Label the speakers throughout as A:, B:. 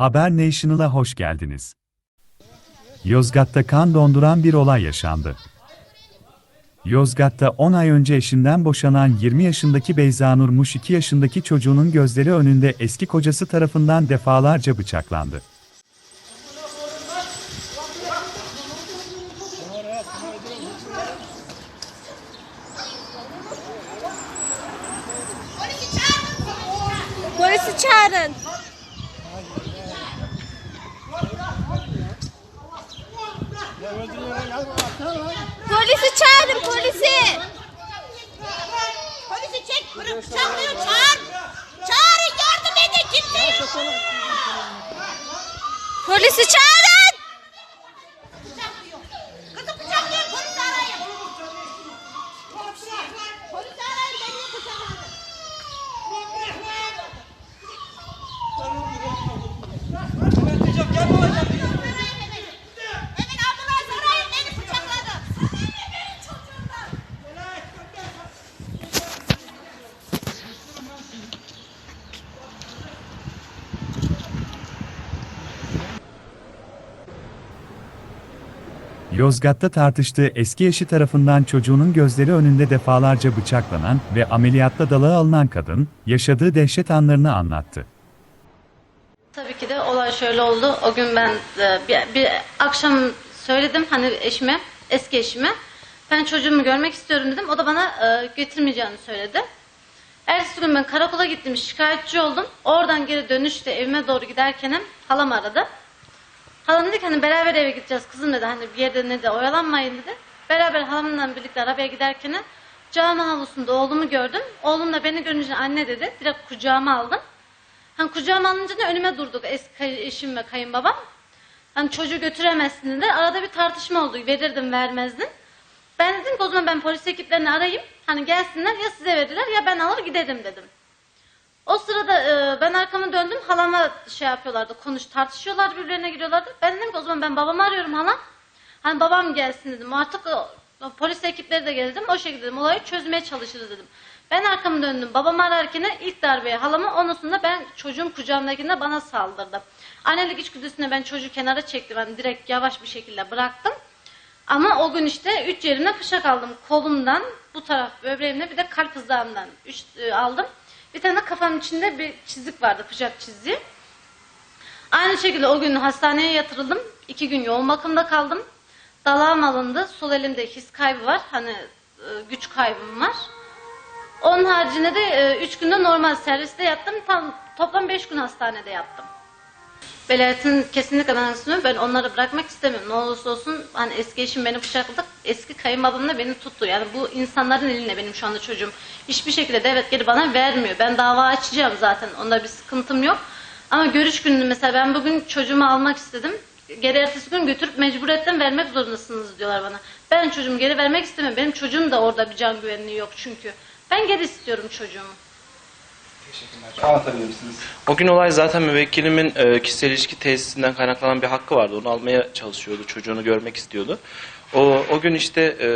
A: Haber National'a hoş geldiniz. Yozgat'ta kan donduran bir olay yaşandı. Yozgat'ta 10 ay önce eşinden boşanan 20 yaşındaki Beyza Nurmuş 2 yaşındaki çocuğunun gözleri önünde eski kocası tarafından defalarca bıçaklandı.
B: Polisi çağırın. Polisi çağırın polisi.
C: Polisi çek, bıçaklıyor, çağır. Çağırın, yardım edin, kimse yok.
B: Polisi çağırın.
C: Bıçaklıyor. Kızı bıçaklıyor, polisi arayın. Polisi arayın, beni bıçakladı. Hemen ambulans arayın, beni bıçakladı.
A: Yozgat'ta tartıştığı eski eşi tarafından çocuğunun gözleri önünde defalarca bıçaklanan ve ameliyatta dalığa alınan kadın, yaşadığı dehşet anlarını anlattı.
D: Tabii ki de olay şöyle oldu. O gün ben e, bir, bir akşam söyledim hani eşime, eski eşime. Ben çocuğumu görmek istiyorum dedim. O da bana e, getirmeyeceğini söyledi. Ertesi gün ben karakola gittim, şikayetçi oldum. Oradan geri dönüşte evime doğru giderken halam aradı. Halam dedi ki hani beraber eve gideceğiz kızım dedi. Hani bir yerde ne de oyalanmayın dedi. Beraber halamla birlikte arabaya giderken cami havlusunda oğlumu gördüm. Oğlum da beni görünce anne dedi. Direkt kucağıma aldım. Hani kucağıma alınca da önüme durduk eski eşim ve kayınbabam. Hani çocuğu götüremezsin dedi. Arada bir tartışma oldu. Verirdin vermezdin. Ben dedim ki o zaman ben polis ekiplerini arayayım. Hani gelsinler ya size verirler ya ben alır giderim dedim. O sırada e, ben arkamı döndüm. Halama şey yapıyorlardı. Konuş tartışıyorlardı birbirlerine giriyorlardı. Ben dedim ki o zaman ben babamı arıyorum hala. Hani babam gelsin dedim. Artık o, polis ekipleri de geldi dedim. O şekilde dedim. Olayı çözmeye çalışırız dedim. Ben arkamı döndüm. Babamı ararken ilk darbeyi halama onusunda ben çocuğum kucağımdakinde bana saldırdı. Annelik içgüdüsüne ben çocuğu kenara çektim. Ben direkt yavaş bir şekilde bıraktım. Ama o gün işte üç yerimde bıçak aldım. Kolumdan, bu taraf böbreğimde bir de kalp hızlarımdan üç e, aldım. Bir tane de kafamın içinde bir çizik vardı, bıçak çiziği. Aynı şekilde o gün hastaneye yatırıldım. İki gün yoğun bakımda kaldım. Dalağım alındı. Sol elimde his kaybı var. Hani e, güç kaybım var. Onun haricinde de e, üç günde normal serviste yattım. Tam toplam beş gün hastanede yattım. Velayetin kesinlikle ben istiyorum. Ben onları bırakmak istemiyorum. Ne olursa olsun hani eski eşim beni bıçakladı. Eski kayınbabam da beni tuttu. Yani bu insanların elinde benim şu anda çocuğum. Hiçbir şekilde devlet geri bana vermiyor. Ben dava açacağım zaten. Onda bir sıkıntım yok. Ama görüş günü mesela ben bugün çocuğumu almak istedim. Geri ertesi gün götürüp mecburiyetten vermek zorundasınız diyorlar bana. Ben çocuğumu geri vermek istemiyorum. Benim çocuğum da orada bir can güvenliği yok çünkü. Ben geri istiyorum çocuğumu.
E: O gün olay zaten müvekkilimin e, kişisel ilişki tesisinden kaynaklanan bir hakkı vardı. Onu almaya çalışıyordu. Çocuğunu görmek istiyordu. O, o gün işte e,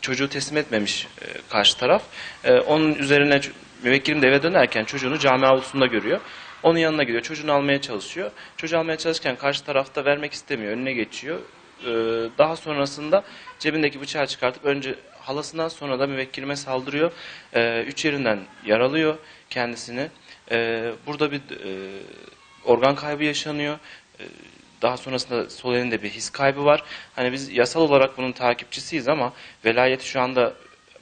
E: çocuğu teslim etmemiş e, karşı taraf. E, onun üzerine müvekkilim de eve dönerken çocuğunu cami avlusunda görüyor. Onun yanına gidiyor. Çocuğunu almaya çalışıyor. Çocuğu almaya çalışırken karşı tarafta vermek istemiyor. Önüne geçiyor. E, daha sonrasında cebindeki bıçağı çıkartıp önce halasından sonra da müvekkilime saldırıyor. E, üç yerinden yaralıyor kendisini. E, burada bir e, organ kaybı yaşanıyor. E, daha sonrasında sol elinde bir his kaybı var. Hani biz yasal olarak bunun takipçisiyiz ama velayeti şu anda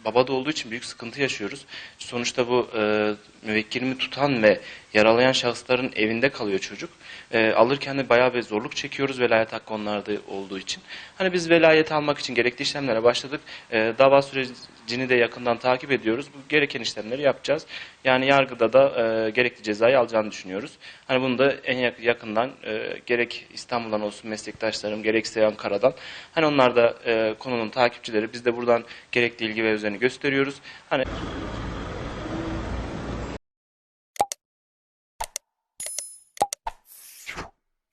E: babada olduğu için büyük sıkıntı yaşıyoruz. Sonuçta bu e, müvekkilimi tutan ve yaralayan şahısların evinde kalıyor çocuk. E, alırken de bayağı bir zorluk çekiyoruz velayet hakkı onlarda olduğu için. Hani biz velayeti almak için gerekli işlemlere başladık. E, dava sürecini de yakından takip ediyoruz. Bu gereken işlemleri yapacağız. Yani yargıda da e, gerekli cezayı alacağını düşünüyoruz. Hani bunu da en yak- yakından e, gerek İstanbul'dan olsun meslektaşlarım gerekse Ankara'dan. Hani onlar da e, konunun takipçileri. Biz de buradan gerekli ilgi ve özeni gösteriyoruz. Hani